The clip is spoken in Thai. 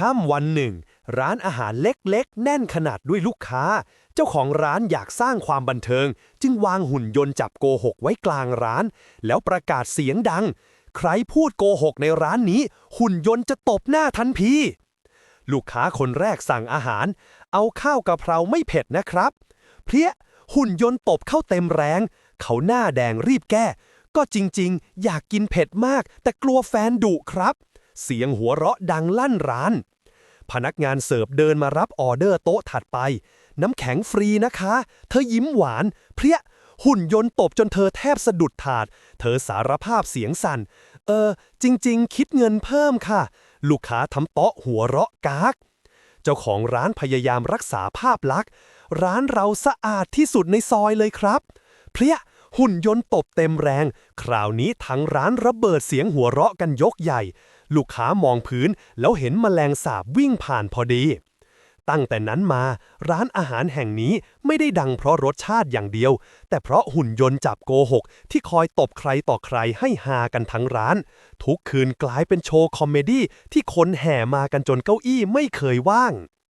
ค่ำวันหนึ่ง ร้านอาหารเล็กๆ แน่นขนาดด้วยลูกค้า เจ้าของร้านอยากสร้างความบันเทิง จึงวางหุ่นยนต์จับโกหกไว้กลางร้าน แล้วประกาศเสียงดัง ใครพูดโกหกในร้านนี้ หุ่นยนต์จะตบหน้าทันทีลูกค้าคนแรกสั่งอาหาร เอาข้าวกะเพราไม่เผ็ดนะครับ เพลี้ยหุ่นยนต์ตบเข้าเต็มแรง เขาหน้าแดงรีบแก้ ก็จริงๆ อยากกินเผ็ดมาก แต่กลัวแฟนดุครับ เสียงหัวเราะดังลั่นร้าน พนักงานเสิร์ฟเดินมารับออเดอร์โต๊ะถัดไป น้ำแข็งฟรีนะคะ เธอยิ้มหวาน เพลี้ยหุ่นยนต์ตบจนเธอแทบสะดุดถาด เธอสารภาพเสียงสั่น เออ จริง ๆ คิดเงินเพิ่มค่ะ ลูกค้าทำโต๊ะหัวเราะกาก เจ้าของร้านพยายามรักษาภาพลักษณ์ ร้านเราสะอาดที่สุดในซอยเลยครับ เพลียหุ่นยนต์ตบเต็มแรง คราวนี้ทั้งร้านระเบิดเสียงหัวเราะกันยกใหญ่ ลูกค้ามองพื้น แล้วเห็นแมลงสาบวิ่งผ่านพอดี ตั้งแต่นั้นมาร้านอาหารแห่งนี้ไม่ได้ดังเพราะรสชาติอย่างเดียว แต่เพราะหุ่นยนต์จับโกหก ที่คอยตบใครต่อใครให้ฮากันทั้งร้าน ทุกคืนกลายเป็นโชว์คอมเมดี้ที่คนแห่มากันจนเก้าอี้ไม่เคยว่าง